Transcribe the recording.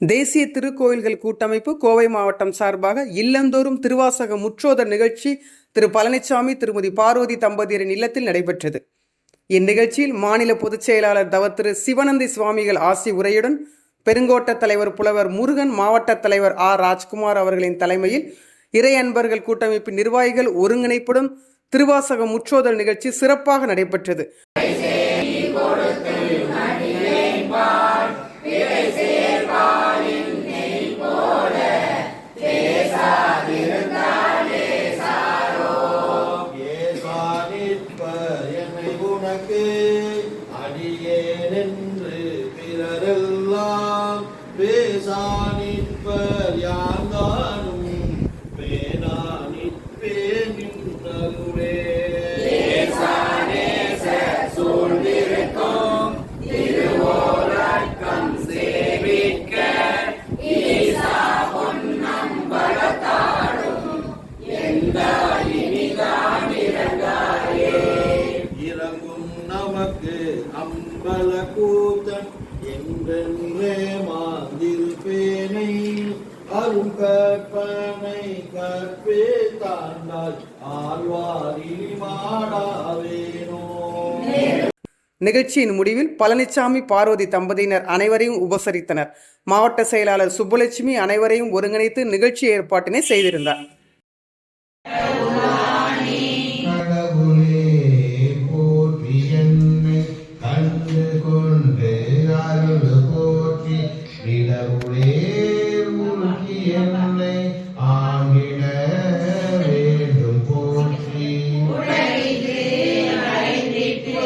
தேசிய திருக்கோயில்கள் கூட்டமைப்பு கோவை மாவட்டம் சார்பாக இல்லந்தோறும் திருவாசக முற்றோதர் நிகழ்ச்சி திரு பழனிசாமி திருமதி பார்வதி தம்பதியரின் இல்லத்தில் நடைபெற்றது. இந்நிகழ்ச்சியில் மாநில பொதுச் செயலாளர் தவ திரு சிவனந்தி சுவாமிகள் ஆசி உரையுடன் பெருங்கோட்ட தலைவர் புலவர் முருகன் மாவட்ட தலைவர் ஆர் ராஜ்குமார் அவர்களின் தலைமையில் இறை அன்பர்கள் கூட்டமைப்பின் நிர்வாகிகள் ஒருங்கிணைப்புடன் திருவாசக முற்றோதல் நிகழ்ச்சி சிறப்பாக நடைபெற்றது. உனக்கு அடியேனென்று பிறரெல்லாம் பேசானிற்பர் யார்? நமக்கு அம்பல கூத்தன் மாதிருப்பேனை அரும் கற்பனை கற்பே தாண்டால் ஆழ்வாரில் மாடாவேனோ. நிகழ்ச்சியின் முடிவில் பழனிசாமி பார்வதி தம்பதியினர் அனைவரையும் உபசரித்தனர். மாவட்ட செயலாளர் சுப்புலட்சுமி அனைவரையும் ஒருங்கிணைத்து நிகழ்ச்சி ஏற்பாட்டினை செய்திருந்தார். கொண்டு அருள் போற்றி. இடவுளே உருக்கி என்னை ஆண்டிட வேண்டும் போற்றி. உலகிலே அழைந்திட்டு